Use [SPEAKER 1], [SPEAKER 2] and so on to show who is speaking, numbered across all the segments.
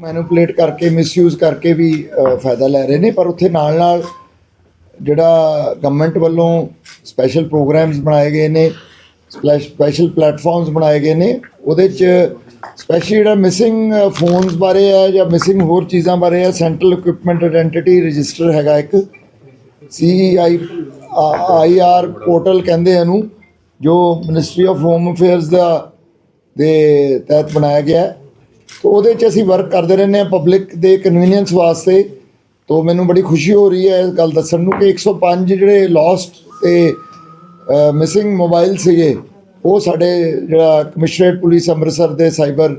[SPEAKER 1] Manipulate ਕਰਕੇ misuse ਕਰਕੇ ਵੀ ਫਾਇਦਾ ਲੈ ਰਹੇ ਨੇ, ਪਰ ਉੱਥੇ ਨਾਲ ਨਾਲ ਜਿਹੜਾ ਗਵਰਨਮੈਂਟ ਵੱਲੋਂ ਸਪੈਸ਼ਲ ਪ੍ਰੋਗਰਾਮਸ ਬਣਾਏ ਗਏ ਨੇ ਸਪੈਸ਼ਲ ਪਲੇਟਫਾਰਮਸ ਬਣਾਏ ਗਏ ਨੇ, ਉਹਦੇ ਚ ਸਪੈਸ਼ਲੀ ਜਿਹੜਾ ਮਿਸਿੰਗ ਫੋਨਸ ਬਾਰੇ ਹੈ ਜਾਂ ਮਿਸਿੰਗ ਹੋਰ ਚੀਜ਼ਾਂ ਬਾਰੇ ਹੈ ਸੈਂਟਰਲ ਇਕਵਿਪਮੈਂਟ ਆਇਡੈਂਟੀਟੀ ਰਜਿਸਟਰ ਹੈਗਾ ਇੱਕ ਸੀਆਈ ਆਈਆਰ ਪੋਰਟਲ ਕਹਿੰਦੇ ਇਹਨੂੰ, ਜੋ ਮਿਨਿਸਟਰੀ ਆਫ ਹੋਮ ਅਫੇਅਰਸ ਦਾ, ਦੇ ਤਹਿਤ ਬਣਾਇਆ ਗਿਆ ਹੈ। ਤੋ ਉਹਦੇ 'ਚ ਅਸੀਂ ਵਰਕ ਕਰਦੇ ਰਹਿੰਦੇ ਹਾਂ ਪਬਲਿਕ ਦੇ ਕਨਵੀਨੀਅੰਸ ਵਾਸਤੇ। ਤੋ ਮੈਨੂੰ ਬੜੀ ਖੁਸ਼ੀ ਹੋ ਰਹੀ ਹੈ ਇਸ ਗੱਲ ਦੱਸਣ ਨੂੰ ਕਿ 105 ਜਿਹੜੇ ਲੋਸਟ ਤੇ ਮਿਸਿੰਗ ਮੋਬਾਈਲ ਸੀਗੇ, ਉਹ ਸਾਡੇ ਜਿਹੜਾ ਕਮਿਸ਼ਨਰੇਟ ਪੁਲਿਸ ਅੰਮ੍ਰਿਤਸਰ ਦੇ ਸਾਈਬਰ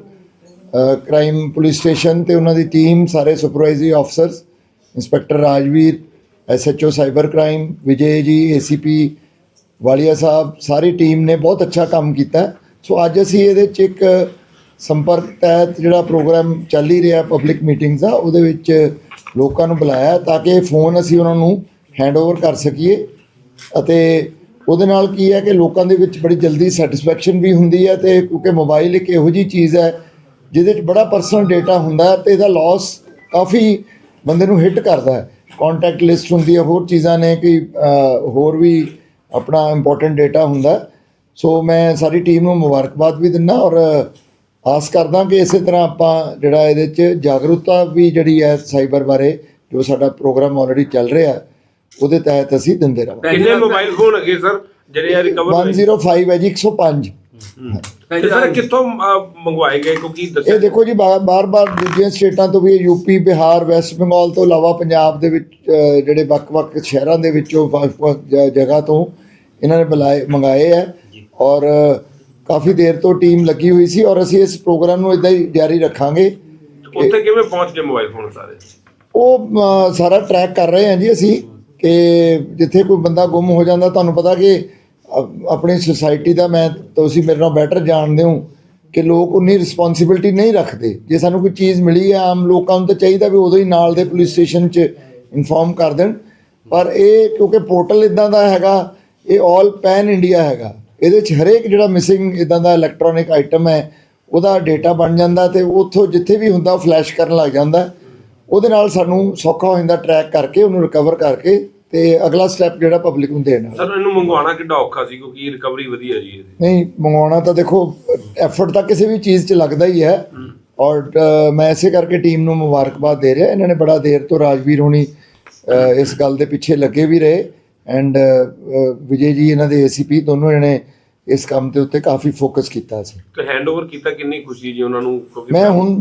[SPEAKER 1] ਕ੍ਰਾਈਮ ਪੁਲਿਸ ਸਟੇਸ਼ਨ ਤੇ ਉਹਨਾਂ ਦੀ ਟੀਮ ਸਾਰੇ supervisory officers inspector Rajveer SHO cyber crime Vijay ji ACP Walia ਸਾਹਿਬ, ਸਾਰੀ ਟੀਮ ਨੇ ਬਹੁਤ ਅੱਛਾ ਕੰਮ ਕੀਤਾ। ਸੋ ਅੱਜ ਅਸੀਂ ਇਹਦੇ ਚ ਇੱਕ ਸੰਪਰਕ ਤਹਿਤ ਜਿਹੜਾ ਪ੍ਰੋਗਰਾਮ ਚੱਲ ਹੀ ਰਿਹਾ ਪਬਲਿਕ ਮੀਟਿੰਗਸ ਆ ਉਹਦੇ ਵਿੱਚ ਲੋਕਾਂ ਨੂੰ ਬੁਲਾਇਆ ਤਾਂ ਕਿ ਫੋਨ ਅਸੀਂ ਉਹਨਾਂ ਨੂੰ ਹੈਂਡਓਵਰ ਕਰ ਸਕੀਏ ਅਤੇ ਉਹਦੇ ਨਾਲ ਕੀ ਹੈ ਕਿ ਲੋਕਾਂ ਦੇ ਵਿੱਚ ਬੜੀ ਜਲਦੀ ਸੈਟੀਸਫੈਕਸ਼ਨ ਵੀ ਹੁੰਦੀ ਹੈ ਤੇ ਕਿਉਂਕਿ ਮੋਬਾਈਲ ਇੱਕ ਇਹੋ ਜੀ ਚੀਜ਼ ਹੈ ਜਿਹਦੇ ਵਿੱਚ ਬੜਾ ਪਰਸਨਲ ਡਾਟਾ ਹੁੰਦਾ ਹੈ ਤੇ ਇਹਦਾ ਲਾਸ ਕਾਫੀ ਬੰਦੇ ਨੂੰ ਹਿੱਟ ਕਰਦਾ ਹੈ। ਕੰਟੈਕਟ ਲਿਸਟ ਹੁੰਦੀ ਹੈ, ਹੋਰ ਚੀਜ਼ਾਂ ਨੇ ਕਿ ਹੋਰ ਵੀ ਆਪਣਾ ਇੰਪੋਰਟੈਂਟ ਡਾਟਾ ਹੁੰਦਾ ਸੋ ਮੈਂ ਸਾਰੀ ਟੀਮ ਨੂੰ ਮੁਬਾਰਕਬਾਦ ਵੀ ਦਿੰਦਾ ਔਰ ਆਸ ਕਰਦਾ ਕਿ ਇਸੇ ਤਰ੍ਹਾਂ ਆਪਾਂ ਜਿਹੜਾ ਇਹਦੇ 'ਚ ਜਾਗਰੂਕਤਾ ਵੀ ਜਿਹੜੀ ਹੈ ਸਾਈਬਰ ਬਾਰੇ ਜੋ ਸਾਡਾ ਪ੍ਰੋਗਰਾਮ ਆਲਰੇਡੀ ਚੱਲ ਰਿਹਾ ਹੈ ਉਹਦੇ ਤਹਿਤ ਅਸੀਂ ਦਿੰਦੇ ਰਹਾਂਗੇ
[SPEAKER 2] ਕਿੰਨੇ ਮੋਬਾਈਲ ਫੋਨ ਹੈਗੇ ਸਰ ਜਿਹੜੇ ਆ ਰਿਕਵਰ
[SPEAKER 1] 105 ਹੈ ਜੀ 105
[SPEAKER 2] ਤੇ ਸਰ ਕਿੱਥੋਂ ਮੰਗਵਾਏ ਗਏ? ਕਿਉਂਕਿ ਦੱਸਿਆ
[SPEAKER 1] ਇਹ ਦੇਖੋ ਜੀ ਬਾਰ-ਬਾਰ ਦੂਜੀਆਂ ਸਟੇਟਾਂ ਤੋਂ ਵੀ ਯੂਪੀ ਬਿਹਾਰ ਵੈਸਟ ਬੰਗਾਲ ਤੋਂ ਇਲਾਵਾ ਪੰਜਾਬ ਦੇ ਵਿੱਚ ਜਿਹੜੇ ਵੱਖ-ਵੱਖ ਸ਼ਹਿਰਾਂ ਦੇ ਵਿੱਚੋਂ ਵੱਖ-ਵੱਖ ਜਗ੍ਹਾ ਤੋਂ ਇਹਨਾਂ ਨੇ ਬੁਲਾਏ ਮੰਗਾਏ ਹੈ। ਔਰ ਕਾਫੀ ਦੇਰ ਤੋਂ ਟੀਮ ਲੱਗੀ ਹੋਈ ਸੀ ਔਰ ਅਸੀਂ ਇਸ ਪ੍ਰੋਗਰਾਮ ਨੂੰ ਇਦਾਂ ਹੀ ਜਾਰੀ ਰੱਖਾਂਗੇ।
[SPEAKER 2] ਉੱਥੇ ਕਿਵੇਂ ਪਹੁੰਚ ਗਏ ਮੋਬਾਈਲ ਫੋਨ ਸਾਰੇ?
[SPEAKER 1] ਉਹ ਅ, ਸਾਰਾ ਟਰੈਕ ਕਰ ਰਹੇ ਹਾਂ ਜੀ ਅਸੀਂ ਕਿ ਜਿੱਥੇ ਕੋਈ ਬੰਦਾ ਗੁੰਮ ਹੋ ਜਾਂਦਾ ਤੁਹਾਨੂੰ ਪਤਾ ਕਿ ਅ- ਆਪਣੀ ਸੁਸਾਇਟੀ ਦਾ ਮੈਂ ਤੁਸੀਂ ਮੇਰੇ ਨਾਲ ਬੈਟਰ ਜਾਣਦੇ ਹੋ ਕਿ ਲੋਕ ਉਨੀ ਰਿਸਪੌਂਸਿਬਿਲਟੀ ਨਹੀਂ ਰੱਖਦੇ। ਜੇ ਸਾਨੂੰ ਕੋਈ ਚੀਜ਼ ਮਿਲੀ ਹੈ ਆਮ ਲੋਕਾਂ ਨੂੰ ਤਾਂ ਚਾਹੀਦਾ ਵੀ ਉਦੋਂ ਹੀ ਨਾਲ ਦੇ ਪੁਲਿਸ ਸਟੇਸ਼ਨ 'ਚ ਇਨਫੋਰਮ ਕਰ ਦੇਣ। ਪਰ ਇਹ ਕਿਉਂਕਿ ਪੋਰਟਲ ਇਦਾਂ ਦਾ ਹੈਗਾ ਇਹ 올 ਪੈਨ ਇੰਡੀਆ ਹੈਗਾ। ਇਹਦੇ 'ਚ ਹਰੇਕ ਜਿਹੜਾ ਮਿਸਿੰਗ ਇਦਾਂ ਦਾ ਇਲੈਕਟ੍ਰੋਨਿਕ ਆਈਟਮ ਹੈ ਉਹਦਾ ਡਾਟਾ ਬਣ ਜਾਂਦਾ ਤੇ ਉੱਥੋਂ ਜਿੱਥੇ ਵੀ ਹੁੰਦਾ ਉਹ ਫਲੈਸ਼ ਕਰਨ ਲੱਗ ਜਾਂਦਾ। ਉਹਦੇ ਨਾਲ ਸਾਨੂੰ ਸੌਖਾ ਹੋ ਜਾਂਦਾ ਟਰੈਕ ਕਰਕੇ ਉਹਨੂੰ ਰਿਕਵਰ ਕਰਕੇ ਤੇ ਅਗਲਾ ਸਟੈਪ ਜਿਹੜਾ ਪਬਲਿਕ ਨੂੰ ਦੇਣਾ
[SPEAKER 2] ਸਰ ਇਹਨੂੰ ਮੰਗਵਾਉਣਾ ਕਿੱਡਾ ਔਖਾ ਸੀ ਕਿਉਂਕਿ ਰਿਕਵਰੀ ਵਧੀਆ ਜੀ ਇਹਦੀ।
[SPEAKER 1] ਨਹੀਂ ਮੰਗਵਾਉਣਾ ਤਾਂ ਦੇਖੋ ਐਫਰਟ ਤਾਂ ਕਿਸੇ ਵੀ ਚੀਜ਼ 'ਚ ਲੱਗਦਾ ਹੀ ਹੈ। ਔਰ ਮੈਂ ਇਸੇ ਕਰਕੇ ਟੀਮ ਨੂੰ ਮੁਬਾਰਕਬਾਦ ਦੇ ਰਿਹਾ। ਇਹਨਾਂ ਨੇ ਬੜਾ ਦੇਰ ਤੋਂ ਰਾਜਵੀਰ ਹੋਣੀ ਇਸ ਗੱਲ ਦੇ ਪਿੱਛੇ ਲੱਗੇ ਵੀ ਰਹੇ। ਐਂਡ ਵਿਜੇ ਜੀ ਇਹਨਾਂ ਦੇ ਏਸੀਪੀ ਦੋਨੋਂ ਜਣੇ ਇਸ ਕੰਮ ਦੇ ਉੱਤੇ ਕਾਫੀ ਫੋਕਸ ਕੀਤਾ ਸੀ।
[SPEAKER 2] ਤੇ ਹੈਂਡਓਵਰ ਕੀਤਾ ਕਿੰਨੀ ਖੁਸ਼ੀ ਜੀ ਉਹਨਾਂ ਨੂੰ?
[SPEAKER 1] ਮੈਂ ਹੁਣ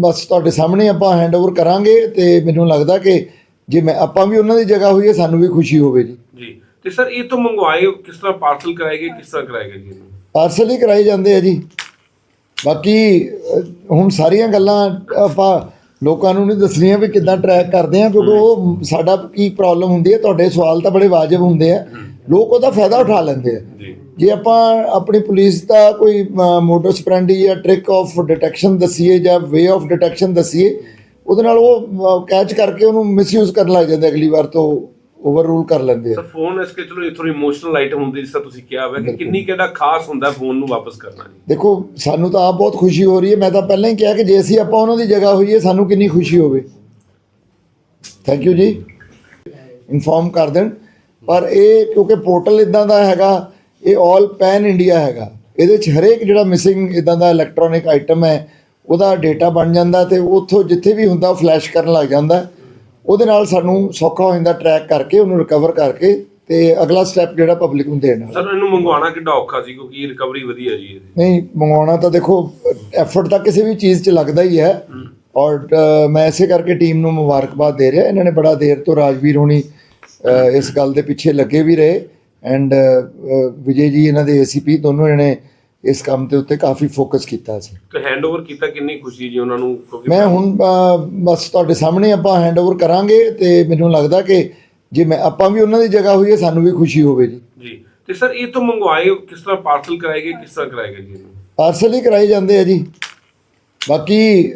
[SPEAKER 1] ਬਸ ਤੁਹਾਡੇ ਸਾਹਮਣੇ ਆਪਾਂ ਹੈਂਡਓਵਰ ਕਰਾਂਗੇ ਤੇ ਮੈਨੂੰ ਲੱਗਦਾ ਕਿ ਜੇ ਮੈਂ ਆਪਾਂ ਵੀ ਉਹਨਾਂ ਦੀ ਜਗ੍ਹਾ ਹੋਈਏ ਸਾਨੂੰ ਵੀ ਖੁਸ਼ੀ ਹੋਵੇ ਜੀ।
[SPEAKER 2] ਜੀ। ਤੇ ਸਰ ਇਹ ਤੋਂ ਮੰਗਵਾਏ ਕਿਸ ਤਰ੍ਹਾਂ ਪਾਰਸਲ ਕਰਾਏ ਗਏ ਕਿਸ ਤਰ੍ਹਾਂ ਕਰਾਏ ਗਏ ਜੀ
[SPEAKER 1] ਪਾਰਸਲ ਹੀ ਕਰਾਏ ਜਾਂਦੇ ਆ ਜੀ। ਬਾਕੀ ਹੁਣ ਸਾਰੀਆਂ ਗੱਲਾਂ ਆਪਾਂ ਲੋਕਾਂ ਨੂੰ ਨਹੀਂ ਦੱਸਣੀਆਂ ਵੀ ਕਿੱਦਾਂ ਟਰੈਕ ਕਰਦੇ ਆ ਕਿਉਂਕਿ ਉਹ ਸਾਡਾ ਕੀ ਪ੍ਰੋਬਲਮ ਹੁੰਦੀ ਹੈ ਤੁਹਾਡੇ ਸਵਾਲ ਤਾਂ ਬੜੇ ਵਾਜਬ ਹੁੰਦੇ ਆ। ਲੋਕ ਉਹਦਾ ਫਾਇਦਾ ਉਠਾ ਲੈਂਦੇ ਆ।
[SPEAKER 2] ਜੀ।
[SPEAKER 1] ਜੇ ਆਪਾਂ ਆਪਣੀ ਪੁਲਿਸ ਦਾ ਕੋਈ ਮੋਟਰ ਸਪਰੈਂਡੀ ਜਾਂ ਟ੍ਰਿਕ ਆਫ ਡਿਟੈਕਸ਼ਨ ਦਸੀਏ ਜਾਂ ਵੇ ਆਫ ਡਿਟੈਕਸ਼ਨ ਦਸੀਏ ਉਹਦੇ ਨਾਲ ਉਹ ਕੈਚ ਕਰਕੇ ਉਹਨੂੰ ਮਿਸਯੂਜ਼ ਕਰਨ ਲੱਗ ਜਾਂਦੇ ਅਗਲੀ ਵਾਰ ਤੋਂ। ਓਵਰ ਰੂਲ ਕਰ ਲੈਂਦੇ ਆ।
[SPEAKER 2] ਸਰ ਫੋਨ ਇਸ ਕੇ ਚਲੋ ਇਹ ਥੋੜੀ ਇਮੋਸ਼ਨਲ ਆਈਟਮ ਹੁੰਦੀ ਜਿਸ ਤਰ੍ਹਾਂ ਤੁਸੀਂ ਕਿਹਾ ਹੋਇਆ ਕਿ ਕਿੰਨੀ ਕਿਹੜਾ ਖਾਸ ਹੁੰਦਾ ਫੋਨ ਨੂੰ ਵਾਪਸ ਕਰਨਾ ਜੀ?
[SPEAKER 1] ਦੇਖੋ ਸਾਨੂੰ ਤਾਂ ਆਪ ਬਹੁਤ ਖੁਸ਼ੀ ਹੋ ਰਹੀ ਹੈ। ਮੈਂ ਤਾਂ ਪਹਿਲਾਂ ਹੀ ਕਿਹਾ ਕਿ ਜੇ ਅਸੀਂ ਆਪਾਂ ਉਹਨਾਂ ਦੀ ਜਗ੍ਹਾ ਹੋਈਏ ਸਾਨੂੰ ਕਿੰਨੀ ਖੁਸ਼ੀ ਹੋਵੇ। ਥੈਂਕ ਯੂ ਜੀ। ਇਨਫੋਰਮ ਕਰ ਦੇਣ। ਪਰ ਇਹ ਕਿਉਂਕਿ ਪੋਰਟਲ ਇਦਾਂ ਦਾ ਹੈਗਾ ਇਹ 올 ਪੈਨ ਇੰਡੀਆ ਹੈਗਾ। ਇਹਦੇ 'ਚ ਹਰੇਕ ਜਿਹੜਾ ਮਿਸਿੰਗ ਇਦਾਂ ਦਾ ਇਲੈਕਟ੍ਰੋਨਿਕ ਆਈਟਮ ਹੈ ਉਹਦਾ ਡਾਟਾ ਬਣ ਜਾਂਦਾ ਤੇ ਉੱਥੋਂ ਜਿੱਥੇ ਵੀ ਹੁੰਦਾ ਫਲੈਸ਼ ਕਰਨ ਲੱਗ ਜਾਂਦਾ। ਉਹਦੇ ਨਾਲ ਸਾਨੂੰ ਸੌਖਾ ਹੋ ਜਾਂਦਾ ਟਰੈਕ ਕਰਕੇ ਉਹਨੂੰ ਰਿਕਵਰ ਕਰਕੇ ਤੇ ਅਗਲਾ ਸਟੈਪ ਜਿਹੜਾ ਪਬਲਿਕ ਨੂੰ ਦੇਣਾ
[SPEAKER 2] ਸਰ ਇਹਨੂੰ ਮੰਗਵਾਉਣਾ ਕਿੱਡਾ ਔਖਾ ਸੀ ਕਿਉਂਕਿ ਰਿਕਵਰੀ ਵਧੀਆ ਜੀ ਇਹਦੀ।
[SPEAKER 1] ਨਹੀਂ ਮੰਗਵਾਉਣਾ ਤਾਂ ਦੇਖੋ ਐਫਰਟ ਤਾਂ ਕਿਸੇ ਵੀ ਚੀਜ਼ 'ਚ ਲੱਗਦਾ ਹੀ ਹੈ। ਔਰ ਅ, ਮੈਂ ਇਸੇ ਕਰਕੇ ਟੀਮ ਨੂੰ ਮੁਬਾਰਕਬਾਦ ਦੇ ਰਿਹਾ। ਇਹਨਾਂ ਨੇ ਬੜਾ ਦੇਰ ਤੋਂ ਰਾਜਵੀਰ ਹੋਣੀ ਅ, ਇਸ ਗੱਲ ਦੇ ਪਿੱਛੇ ਲੱਗੇ ਵੀ ਰਹੇ। ਐਂਡ ਵਿਜੇ ਜੀ ਇਹਨਾਂ ਦੇ ਏਸੀਪੀ ਦੋਨੋਂ ਜਣੇ ਇਸ ਕੰਮ ਦੇ ਉੱਤੇ ਕਾਫੀ ਫੋਕਸ ਕੀਤਾ ਸੀ।
[SPEAKER 2] ਤੇ ਹੈਂਡਓਵਰ ਕੀਤਾ ਕਿੰਨੀ ਖੁਸ਼ੀ ਜੀ ਉਹਨਾਂ ਨੂੰ? ਕਿਉਂਕਿ
[SPEAKER 1] ਮੈਂ ਹੁਣ ਬਸ ਤੁਹਾਡੇ ਸਾਹਮਣੇ ਆਪਾਂ ਹੈਂਡਓਵਰ ਕਰਾਂਗੇ ਤੇ ਮੈਨੂੰ ਲੱਗਦਾ ਕਿ ਜੇ ਮੈਂ ਆਪਾਂ ਵੀ ਉਹਨਾਂ ਦੀ ਜਗ੍ਹਾ ਹੋਈਏ ਸਾਨੂੰ ਵੀ ਖੁਸ਼ੀ ਹੋਵੇ ਜੀ।
[SPEAKER 2] ਜੀ। ਤੇ ਸਰ ਇਹ ਤੋਂ ਮੰਗਵਾਏ ਕਿਸ ਤਰ੍ਹਾਂ ਪਾਰਸਲ ਕਰਾਏ ਗਏ ਕਿਸ ਤਰ੍ਹਾਂ ਕਰਾਏ ਗਏ ਜੀ ਇਹਨੂੰ?
[SPEAKER 1] ਪਾਰਸਲ ਹੀ ਕਰਾਏ ਜਾਂਦੇ ਆ ਜੀ। ਬਾਕੀ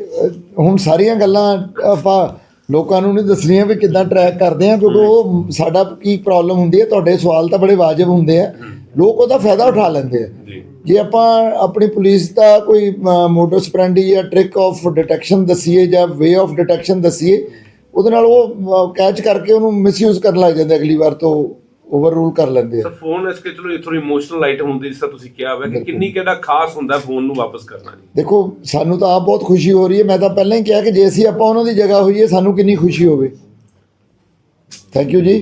[SPEAKER 1] ਹੁਣ ਸਾਰੀਆਂ ਗੱਲਾਂ ਆਪਾਂ ਲੋਕਾਂ ਨੂੰ ਨਹੀਂ ਦੱਸਣੀਆਂ ਵੀ ਕਿੱਦਾਂ ਟਰੈਕ ਕਰਦੇ ਆ ਕਿਉਂਕਿ ਉਹ ਸਾਡਾ ਕੀ ਪ੍ਰੋਬਲਮ ਹੁੰਦੀ ਹੈ ਤੁਹਾਡੇ ਸਵਾਲ ਤਾਂ ਬੜੇ ਵਾਜਬ ਹੁੰਦੇ ਆ। ਲੋਕ ਉਹਦਾ ਫਾਇਦਾ ਉਠਾ ਲੈਂਦੇ ਆ।
[SPEAKER 2] ਜੀ।
[SPEAKER 1] ਜੇ ਆਪਾਂ ਆਪਣੀ ਪੁਲਿਸ ਦਾ ਕੋਈ ਮੋਟਰ ਸਪਰੈਂਡੀ ਜਾਂ ਟ੍ਰਿਕ ਆਫ ਡਿਟੈਕਸ਼ਨ ਦਸੀਏ ਜਾਂ ਵੇ ਆਫ ਡਿਟੈਕਸ਼ਨ ਦਸੀਏ ਉਹਦੇ ਨਾਲ ਉਹ ਕੈਚ ਕਰਕੇ ਉਹਨੂੰ ਮਿਸਯੂਜ਼ ਕਰਨ ਲੱਗ ਜਾਂਦੇ ਅਗਲੀ ਵਾਰ ਤੋਂ ਓਵਰ ਰੂਲ ਕਰ ਲੈਂਦੇ ਆ।
[SPEAKER 2] ਸਰ ਫੋਨ ਇਸ ਕੇ ਚਲੋ ਇਹ ਥੋੜੀ ਇਮੋਸ਼ਨਲ ਆਈਟਮ ਹੁੰਦੀ ਜਿਸ ਤਰ੍ਹਾਂ ਤੁਸੀਂ ਕਿਹਾ ਹੋਇਆ ਕਿ ਕਿੰਨੀ ਕਿਹੜਾ ਖਾਸ ਹੁੰਦਾ ਫੋਨ ਨੂੰ ਵਾਪਸ ਕਰਨਾ ਜੀ?
[SPEAKER 1] ਦੇਖੋ ਸਾਨੂੰ ਤਾਂ ਆਪ ਬਹੁਤ ਖੁਸ਼ੀ ਹੋ ਰਹੀ ਹੈ। ਮੈਂ ਤਾਂ ਪਹਿਲਾਂ ਹੀ ਕਿਹਾ ਕਿ ਜੇ ਅਸੀਂ ਆਪਾਂ ਉਹਨਾਂ ਦੀ ਜਗ੍ਹਾ ਹੋਈਏ ਸਾਨੂੰ ਕਿੰਨੀ ਖੁਸ਼ੀ ਹੋਵੇ। ਥੈਂਕ ਯੂ ਜੀ।